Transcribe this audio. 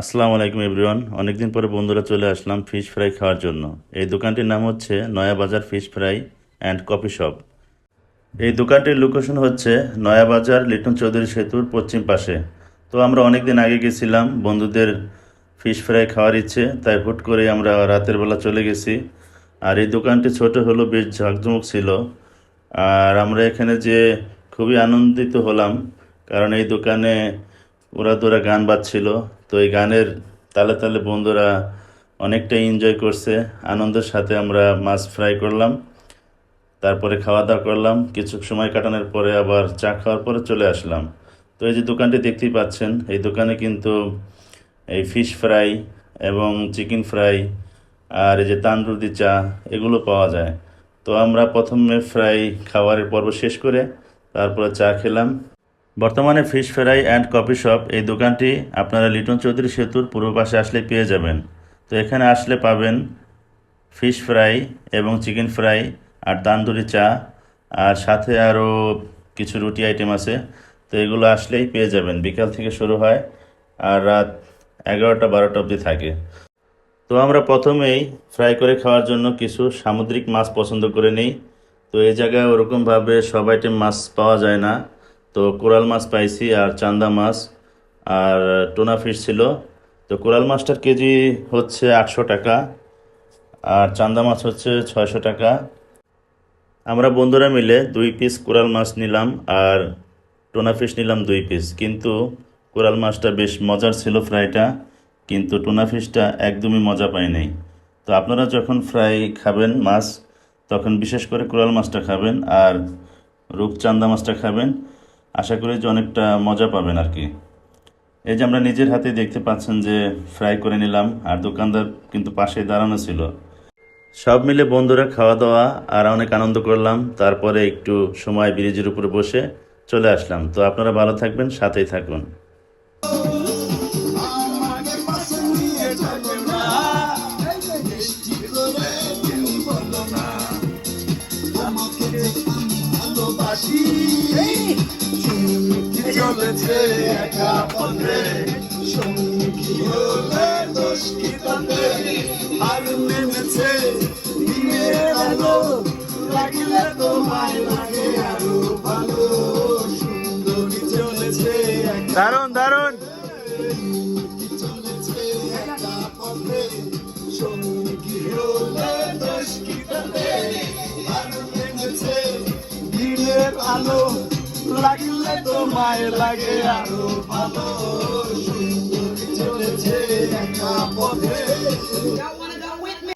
আসসালামু আলাইকুম এভরিওয়ান। অনেকদিন পরে বন্ধুরা চলে আসলাম ফিশ ফ্রাই খাওয়ার জন্য। এই দোকানটির নাম হচ্ছে Nayabazar fish fry and coffee shop এই দোকানটির লোকেশন হচ্ছে নয়াবাজার লিটন চৌধুরী সেতুর পশ্চিম পাশে। তো আমরা অনেক দিন আগে গেছিলাম, বন্ধুদের ফিশ ফ্রাই খাওয়ার ইচ্ছে, তাই হুট করে আমরা রাতের বেলা চলে গেছি। আর এই দোকানটি ছোট হলো বেশ ঝাঁকঝমক ছিল। আর আমরা এখানে যে খুবই আনন্দিত হলাম, কারণ এই দোকানে ওরা তোরা গান বাজছিল। তো এই গানের তালে তালে বন্ধুরা অনেকটাই এনজয় করছে। আনন্দের সাথে আমরা মাছ ফ্রাই করলাম। তারপরে খাওয়া দাওয়া করলাম। কিছু সময় কাটানোর পরে আবার চা খাওয়ার পরে চলে আসলাম। তো এই যে দোকানটি দেখতেই পাচ্ছেন, এই দোকানে কিন্তু এই ফিশ ফ্রাই এবং চিকেন ফ্রাই আর এই যে তান্দুরদি চা এগুলো পাওয়া যায়। তো আমরা প্রথমে ফ্রাই খাওয়ারের পর্ব শেষ করে তারপরে চা খেলাম। বর্তমানে fish fry and coffee shop, এই দোকানটি আপনারা লিটন চৌধুরী সেতুর পূর্ব পাশে আসলে পেয়ে যাবেন। তো এখানে আসলে পাবেন ফিশ ফ্রাই এবং চিকেন ফ্রাই আর তান্দুরি চা আর সাথে আরও কিছু রুটি আইটেম আছে। তো এগুলো আসলেই পেয়ে যাবেন। বিকাল থেকে শুরু হয় আর রাত এগারোটা বারোটা অবধি থাকে। তো আমরা প্রথমেই ফ্রাই করে খাওয়ার জন্য কিছু সামুদ্রিক মাছ পছন্দ করে নিই। তো এই জায়গায় ওরকমভাবে সব আইটেম মাছ পাওয়া যায় না। তো কোরাল মাছ পাইছি আর চান্দা মাছ আর টোনা ফিশ ছিল। তো কোরাল মাছটার কেজি হচ্ছে আটশো টাকা আর চান্দা মাছ হচ্ছে ছয়শো টাকা। আমরা বন্ধুরা মিলে দুই পিস কোরাল মাছ নিলাম আর টোনা ফিশ নিলাম দুই পিস কিন্তু কোরাল মাছটা বেশ মজার ছিল ফ্রাইটা কিন্তু টোনা ফিশটা একদমই মজা পাই নাই তো আপনারা যখন ফ্রাই খাবেন মাছ, তখন বিশেষ করে কোরাল মাছটা খাবেন আর রূপচান্দা মাছটা খাবেন। আশা করি যে অনেকটা মজা পাবেন আর কি। এই যে আমরা নিজের হাতে দেখতে পাচ্ছেন যে ফ্রাই করে নিলাম, আর দোকানদার কিন্তু পাশে দাঁড়ানো ছিল। সব মিলে বন্ধুরা খাওয়া দাওয়া আর অনেক আনন্দ করলাম। তারপরে একটু সময় ব্রিজের উপরে বসে চলে আসলাম। তো আপনারা ভালো থাকবেন, সাথেই থাকুন। চুমকি চলেছে একা পথে সঙ্গী হলে দোষ কি আর নেমেছে দিনের আলো লাগলে তোমায় লাগে আরও ভালো। সুন্দরী চলেছে একা দারুণ আলো লাগলে তোমায় লাগে আরও ভালো।